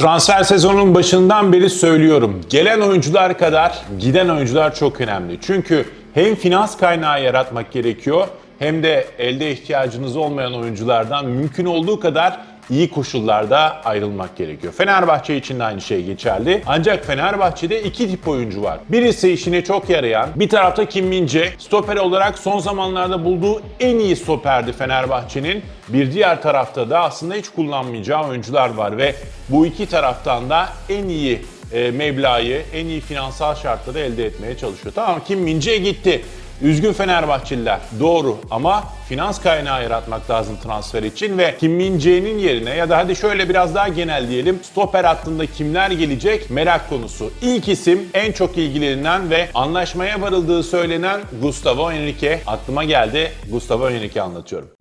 Transfer sezonunun başından beri söylüyorum. Gelen oyuncular kadar giden oyuncular çok önemli. Çünkü hem finans kaynağı yaratmak gerekiyor hem de elde ihtiyacınız olmayan oyunculardan mümkün olduğu kadar iyi koşullarda ayrılmak gerekiyor. Fenerbahçe için de aynı şey geçerli. Ancak Fenerbahçe'de iki tip oyuncu var. Birisi işine çok yarayan, bir tarafta Kim Min-jae, stoper olarak son zamanlarda bulduğu en iyi stoperdi Fenerbahçe'nin. Bir diğer tarafta da aslında hiç kullanmayacağı oyuncular var ve bu iki taraftan da en iyi e, meblağı, en iyi finansal şartları elde etmeye çalışıyor. Tamam Kim Min-jae gitti. Üzgün Fenerbahçeliler doğru ama finans kaynağı yaratmak lazım transfer için ve Kim Min-jae'nin yerine ya da hadi şöyle biraz daha genel diyelim stoper hattında kimler gelecek merak konusu. İlk isim en çok ilgilenilen ve anlaşmaya varıldığı söylenen Gustavo Henrique aklıma geldi. Gustavo Henrique anlatıyorum.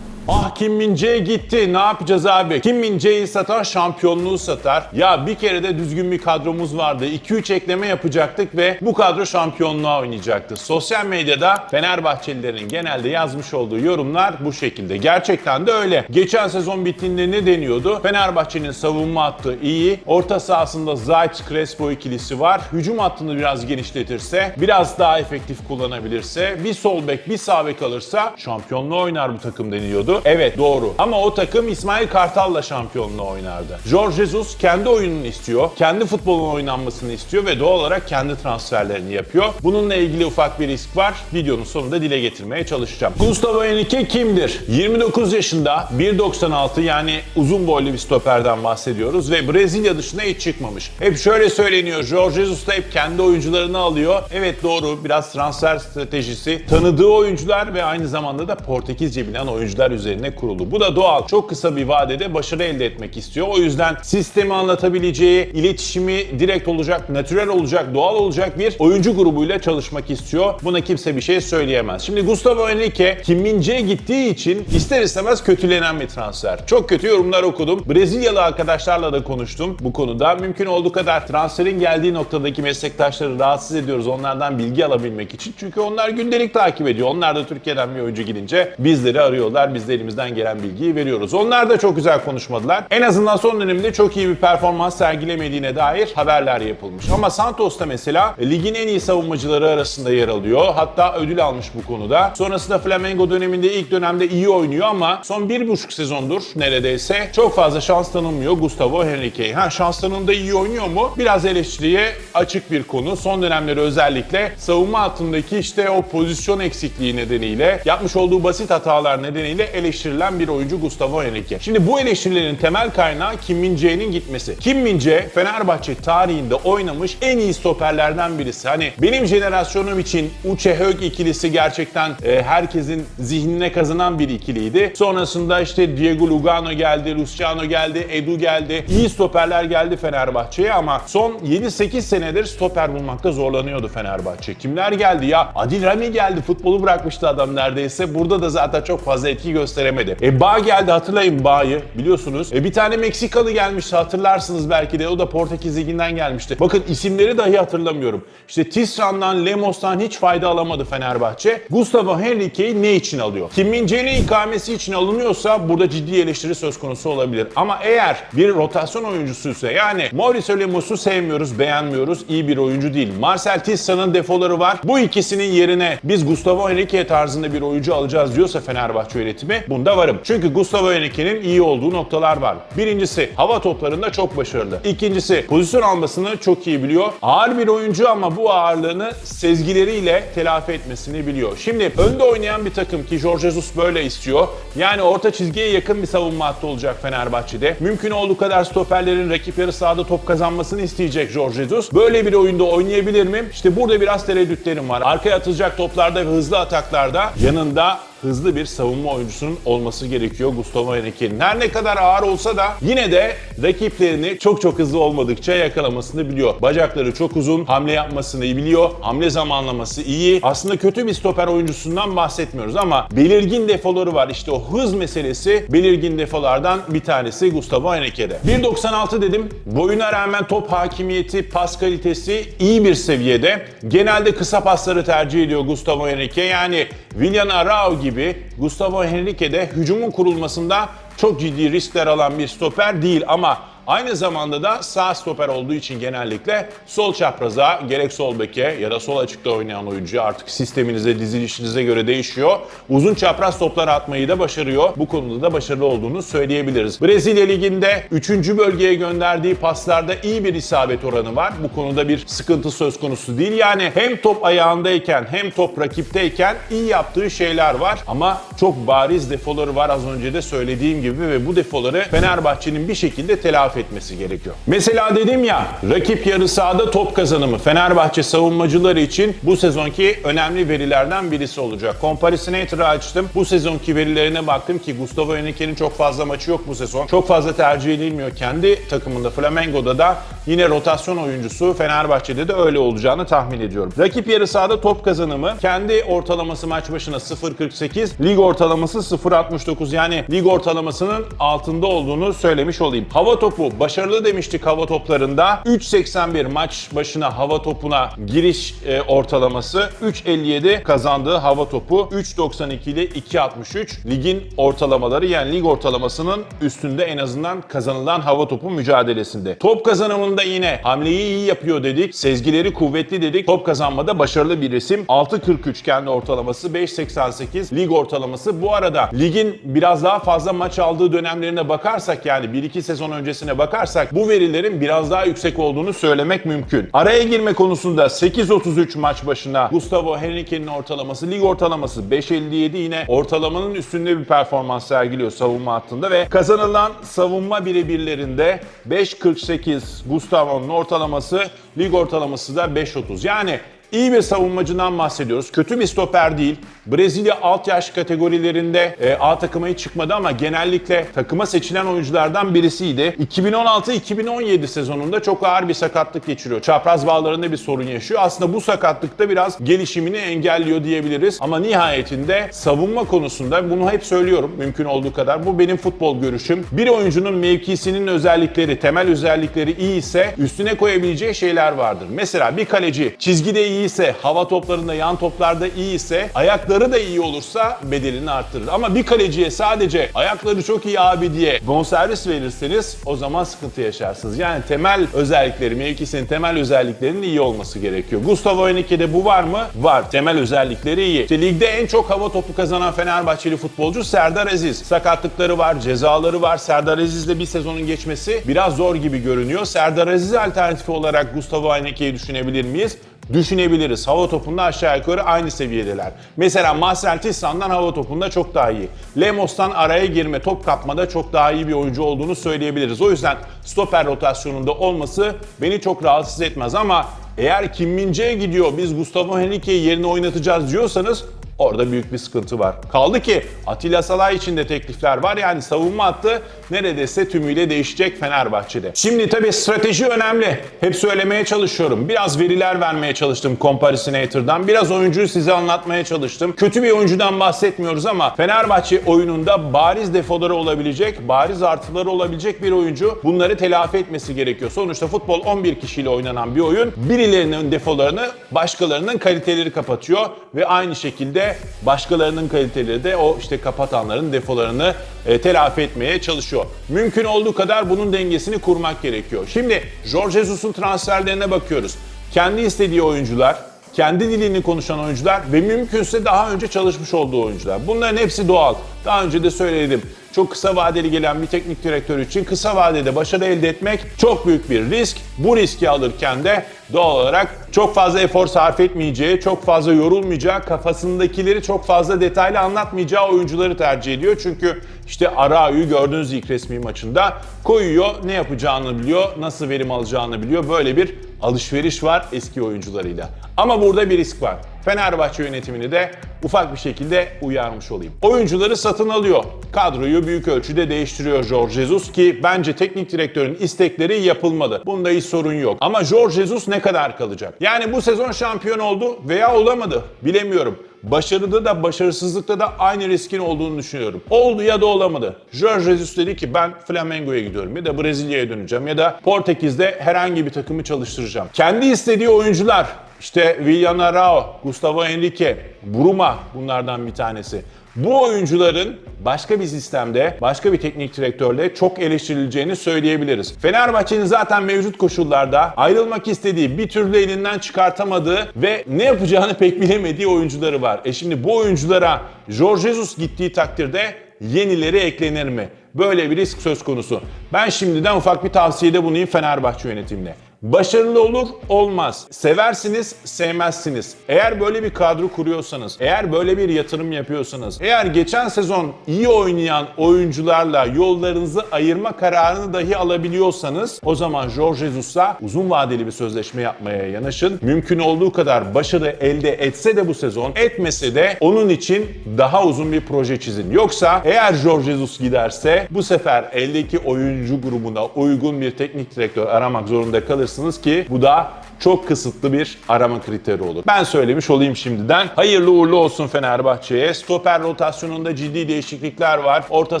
Ah Kim Min-jae gitti. Ne yapacağız abi? Kim Min-jae'yi satan şampiyonluğu satar. Ya bir kere de düzgün bir kadromuz vardı. 2-3 ekleme yapacaktık ve bu kadro şampiyonluğa oynayacaktı. Sosyal medyada Fenerbahçelilerin genelde yazmış olduğu yorumlar bu şekilde. Gerçekten de öyle. Geçen sezon bittiğinde ne deniyordu? Fenerbahçe'nin savunma hattı iyi. Orta sahasında Zayt Crespo ikilisi var. Hücum hattını biraz genişletirse, biraz daha efektif kullanabilirse, bir sol bek, bir sağ bek alırsa şampiyonluğa oynar bu takım deniyordu. Evet doğru. Ama o takım İsmail Kartal'la şampiyonluğa oynardı. Jorge Jesus kendi oyununu istiyor. Kendi futbolun oynanmasını istiyor ve doğal olarak kendi transferlerini yapıyor. Bununla ilgili ufak bir risk var. Videonun sonunda dile getirmeye çalışacağım. Gustavo Henrique kimdir? 29 yaşında 1.96 yani uzun boylu bir stoperden bahsediyoruz ve Brezilya dışına hiç çıkmamış. Hep şöyle söyleniyor. Jorge Jesus da hep kendi oyuncularını alıyor. Evet doğru biraz transfer stratejisi. Tanıdığı oyuncular ve aynı zamanda da Portekizce bilen oyuncular üzerine kurulu. Bu da doğal. Çok kısa bir vadede başarı elde etmek istiyor. O yüzden sistemi anlatabileceği, iletişimi direkt olacak, natürel olacak, doğal olacak bir oyuncu grubuyla çalışmak istiyor. Buna kimse bir şey söyleyemez. Şimdi Gustavo Henrique Kim gittiği için ister istemez kötülenen bir transfer. Çok kötü yorumlar okudum. Brezilyalı arkadaşlarla da konuştum bu konuda. Mümkün olduğu kadar transferin geldiği noktadaki meslektaşları rahatsız ediyoruz onlardan bilgi alabilmek için. Çünkü onlar gündelik takip ediyor. Onlar da Türkiye'den bir oyuncu gidince bizleri arıyorlar. Biz de elimizden gelen bilgiyi veriyoruz. Onlar da çok güzel konuşmadılar. En azından son dönemde çok iyi bir performans sergilemediğine dair haberler yapılmış. Ama Santos da mesela ligin en iyi savunmacıları arasında yer alıyor. Hatta ödül almış bu konuda. Sonrasında Flamengo döneminde ilk dönemde iyi oynuyor ama son bir buçuk sezondur neredeyse çok fazla şans tanınmıyor Gustavo Henrique. Ha şans tanımında iyi oynuyor mu? Biraz eleştiriye açık bir konu. Son dönemleri özellikle savunma hattındaki işte o pozisyon eksikliği nedeniyle yapmış olduğu basit hatalar nedeniyle eleştirilen bir oyuncu Gustavo Henrique. Şimdi bu eleştirilerin temel kaynağı Kim Min-jae'nin gitmesi. Kim Min-jae Fenerbahçe tarihinde oynamış en iyi stoperlerden birisi. Hani benim jenerasyonum için Uche Hög ikilisi gerçekten e, herkesin zihnine kazanan bir ikiliydi. Sonrasında işte Diego Lugano geldi, Luciano geldi, Edu geldi. İyi stoperler geldi Fenerbahçe'ye ama son 7-8 senedir stoper bulmakta zorlanıyordu Fenerbahçe. Kimler geldi ya? Adil Rami geldi. Futbolu bırakmıştı adam neredeyse. Burada da zaten çok fazla etki gösteremedi. E Bağ geldi hatırlayın Bağ'ı biliyorsunuz. E bir tane Meksikalı gelmişti hatırlarsınız belki de. O da Portekiz Ligi'nden gelmişti. Bakın isimleri dahi hatırlamıyorum. İşte Tisran'dan, Lemos'tan hiç fayda alamadı Fenerbahçe. Gustavo Henrique'yi ne için alıyor? Kim Min-jae'nin ikamesi için alınıyorsa burada ciddi eleştiri söz konusu olabilir. Ama eğer bir rotasyon oyuncusuysa yani Mauricio Lemos'u sevmiyoruz, beğenmiyoruz. iyi bir oyuncu değil. Marcel Tisserand'ın defoları var. Bu ikisinin yerine biz Gustavo Henrique tarzında bir oyuncu alacağız diyorsa Fenerbahçe yönetimi bunda varım. Çünkü Gustavo Henrique'nin iyi olduğu noktalar var. Birincisi hava toplarında çok başarılı. İkincisi pozisyon almasını çok iyi biliyor. Ağır bir oyuncu ama bu ağırlığını sezgileriyle telafi etmesini biliyor. Şimdi önde oynayan bir takım ki Jorge Jesus böyle istiyor. Yani orta çizgiye yakın bir savunma hattı olacak Fenerbahçe'de. Mümkün olduğu kadar stoperlerin rakip yarı sahada top kazanmasını isteyecek Jorge Jesus. Böyle bir oyunda oynayabilir mi? İşte burada biraz tereddütlerim var. Arkaya atılacak toplarda ve hızlı ataklarda yanında hızlı bir savunma oyuncusunun olması gerekiyor Gustavo Henrique'nin. Her ne kadar ağır olsa da yine de rakiplerini çok çok hızlı olmadıkça yakalamasını biliyor. Bacakları çok uzun, hamle yapmasını biliyor, hamle zamanlaması iyi. Aslında kötü bir stoper oyuncusundan bahsetmiyoruz ama belirgin defoları var. İşte o hız meselesi belirgin defolardan bir tanesi Gustavo Henrique'de. 1.96 dedim. Boyuna rağmen top hakimiyeti, pas kalitesi iyi bir seviyede. Genelde kısa pasları tercih ediyor Gustavo Henrique. Yani Willian Arao gibi Gustavo Henrique de hücumun kurulmasında çok ciddi riskler alan bir stoper değil. Ama Aynı zamanda da sağ stoper olduğu için genellikle sol çapraza gerek sol beke ya da sol açıkta oynayan oyuncu artık sisteminize, dizilişinize göre değişiyor. Uzun çapraz toplar atmayı da başarıyor. Bu konuda da başarılı olduğunu söyleyebiliriz. Brezilya Ligi'nde 3. bölgeye gönderdiği paslarda iyi bir isabet oranı var. Bu konuda bir sıkıntı söz konusu değil. Yani hem top ayağındayken hem top rakipteyken iyi yaptığı şeyler var. Ama çok bariz defoları var az önce de söylediğim gibi ve bu defoları Fenerbahçe'nin bir şekilde telafi etmesi gerekiyor. Mesela dedim ya rakip yarı sahada top kazanımı Fenerbahçe savunmacıları için bu sezonki önemli verilerden birisi olacak. Comparisinator'ı açtım. Bu sezonki verilerine baktım ki Gustavo Henrique'nin çok fazla maçı yok bu sezon. Çok fazla tercih edilmiyor kendi takımında Flamengo'da da yine rotasyon oyuncusu Fenerbahçe'de de öyle olacağını tahmin ediyorum. Rakip yarı sahada top kazanımı kendi ortalaması maç başına 0.48, lig ortalaması 0.69 yani lig ortalamasının altında olduğunu söylemiş olayım. Hava topu başarılı demiştik hava toplarında. 3.81 maç başına hava topuna giriş e, ortalaması. 3.57 kazandığı hava topu. 3.92 ile 2.63 ligin ortalamaları yani lig ortalamasının üstünde en azından kazanılan hava topu mücadelesinde. Top kazanımında yine hamleyi iyi yapıyor dedik. Sezgileri kuvvetli dedik. Top kazanmada başarılı bir isim. 6.43 kendi ortalaması, 5.88 lig ortalaması. Bu arada ligin biraz daha fazla maç aldığı dönemlerine bakarsak yani 1-2 sezon öncesine bakarsak bu verilerin biraz daha yüksek olduğunu söylemek mümkün. Araya girme konusunda 8.33 maç başına Gustavo Henrique'nin ortalaması, lig ortalaması 5.57 yine ortalamanın üstünde bir performans sergiliyor savunma hattında ve kazanılan savunma birebirlerinde 5.48 Gustavo'nun ortalaması, lig ortalaması da 5.30. Yani İyi bir savunmacından bahsediyoruz. Kötü bir stoper değil. Brezilya alt yaş kategorilerinde e, A takıma hiç çıkmadı ama genellikle takıma seçilen oyunculardan birisiydi. 2016-2017 sezonunda çok ağır bir sakatlık geçiriyor. Çapraz bağlarında bir sorun yaşıyor. Aslında bu sakatlıkta biraz gelişimini engelliyor diyebiliriz. Ama nihayetinde savunma konusunda bunu hep söylüyorum mümkün olduğu kadar. Bu benim futbol görüşüm. Bir oyuncunun mevkisinin özellikleri, temel özellikleri iyi ise üstüne koyabileceği şeyler vardır. Mesela bir kaleci çizgide iyi ise, hava toplarında, yan toplarda iyi ise, ayakları da iyi olursa bedelini arttırır. Ama bir kaleciye sadece ayakları çok iyi abi diye bonservis verirseniz o zaman sıkıntı yaşarsınız. Yani temel özellikleri, mevkisinin temel özelliklerinin iyi olması gerekiyor. Gustavo Henrique'de bu var mı? Var. Temel özellikleri iyi. İşte ligde en çok hava topu kazanan Fenerbahçeli futbolcu Serdar Aziz. Sakatlıkları var, cezaları var. Serdar Aziz'le bir sezonun geçmesi biraz zor gibi görünüyor. Serdar Aziz alternatifi olarak Gustavo Henrique'yi düşünebilir miyiz? Düşünebiliriz. Hava topunda aşağı yukarı aynı seviyedeler. Mesela Marcel Tissan'dan hava topunda çok daha iyi. Lemos'tan araya girme, top kapmada çok daha iyi bir oyuncu olduğunu söyleyebiliriz. O yüzden stoper rotasyonunda olması beni çok rahatsız etmez ama eğer Kim Min-jae gidiyor biz Gustavo Henrique'yi yerine oynatacağız diyorsanız Orada büyük bir sıkıntı var. Kaldı ki Atilla Salay için de teklifler var. Yani savunma hattı neredeyse tümüyle değişecek Fenerbahçe'de. Şimdi tabii strateji önemli. Hep söylemeye çalışıyorum. Biraz veriler vermeye çalıştım Comparisinator'dan. Biraz oyuncuyu size anlatmaya çalıştım. Kötü bir oyuncudan bahsetmiyoruz ama Fenerbahçe oyununda bariz defoları olabilecek, bariz artıları olabilecek bir oyuncu. Bunları telafi etmesi gerekiyor. Sonuçta futbol 11 kişiyle oynanan bir oyun. Birilerinin defolarını başkalarının kaliteleri kapatıyor ve aynı şekilde başkalarının kaliteleri de o işte kapatanların defolarını e, telafi etmeye çalışıyor. Mümkün olduğu kadar bunun dengesini kurmak gerekiyor. Şimdi Jorge Jesus'un transferlerine bakıyoruz. Kendi istediği oyuncular, kendi dilini konuşan oyuncular ve mümkünse daha önce çalışmış olduğu oyuncular. Bunların hepsi doğal. Daha önce de söyledim. Çok kısa vadeli gelen bir teknik direktör için kısa vadede başarı elde etmek çok büyük bir risk. Bu riski alırken de doğal olarak çok fazla efor sarf etmeyeceği, çok fazla yorulmayacağı, kafasındakileri çok fazla detaylı anlatmayacağı oyuncuları tercih ediyor. Çünkü işte Arao'yu gördüğünüz ilk resmi maçında koyuyor, ne yapacağını biliyor, nasıl verim alacağını biliyor. Böyle bir alışveriş var eski oyuncularıyla. Ama burada bir risk var. Fenerbahçe yönetimini de ufak bir şekilde uyarmış olayım. Oyuncuları satın alıyor. Kadroyu büyük ölçüde değiştiriyor Jorge Jesus ki bence teknik direktörün istekleri yapılmadı. Bunda hiç sorun yok. Ama Jorge Jesus ne kadar kalacak? Yani bu sezon şampiyon oldu veya olamadı. Bilemiyorum. Başarıda da başarısızlıkta da aynı riskin olduğunu düşünüyorum. Oldu ya da olamadı. Jorge Jesus dedi ki ben Flamengo'ya gidiyorum ya da Brezilya'ya döneceğim ya da Portekiz'de herhangi bir takımı çalıştıracağım. Kendi istediği oyuncular işte Willian Arao, Gustavo Henrique, Bruma bunlardan bir tanesi. Bu oyuncuların başka bir sistemde, başka bir teknik direktörle çok eleştirileceğini söyleyebiliriz. Fenerbahçe'nin zaten mevcut koşullarda ayrılmak istediği, bir türlü elinden çıkartamadığı ve ne yapacağını pek bilemediği oyuncuları var. E şimdi bu oyunculara Jorge Jesus gittiği takdirde yenileri eklenir mi? Böyle bir risk söz konusu. Ben şimdiden ufak bir tavsiyede bulunayım Fenerbahçe yönetimine. Başarılı olur, olmaz. Seversiniz, sevmezsiniz. Eğer böyle bir kadro kuruyorsanız, eğer böyle bir yatırım yapıyorsanız, eğer geçen sezon iyi oynayan oyuncularla yollarınızı ayırma kararını dahi alabiliyorsanız, o zaman Jorge Jesus'la uzun vadeli bir sözleşme yapmaya yanaşın. Mümkün olduğu kadar başarı elde etse de bu sezon, etmese de onun için daha uzun bir proje çizin. Yoksa eğer Jorge Jesus giderse bu sefer eldeki oyuncu grubuna uygun bir teknik direktör aramak zorunda kalırsınız ki bu da çok kısıtlı bir arama kriteri olur. Ben söylemiş olayım şimdiden. Hayırlı uğurlu olsun Fenerbahçe'ye. Stoper rotasyonunda ciddi değişiklikler var. Orta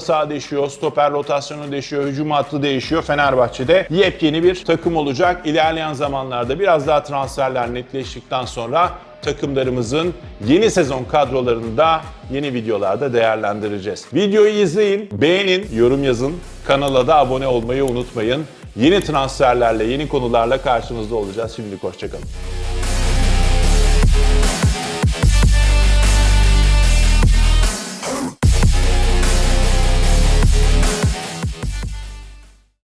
saha değişiyor, stoper rotasyonu değişiyor, hücum hattı değişiyor. Fenerbahçe'de yepyeni bir takım olacak. İlerleyen zamanlarda biraz daha transferler netleştikten sonra takımlarımızın yeni sezon kadrolarını da yeni videolarda değerlendireceğiz. Videoyu izleyin, beğenin, yorum yazın, kanala da abone olmayı unutmayın. Yeni transferlerle, yeni konularla karşınızda olacağız. Şimdilik hoşçakalın.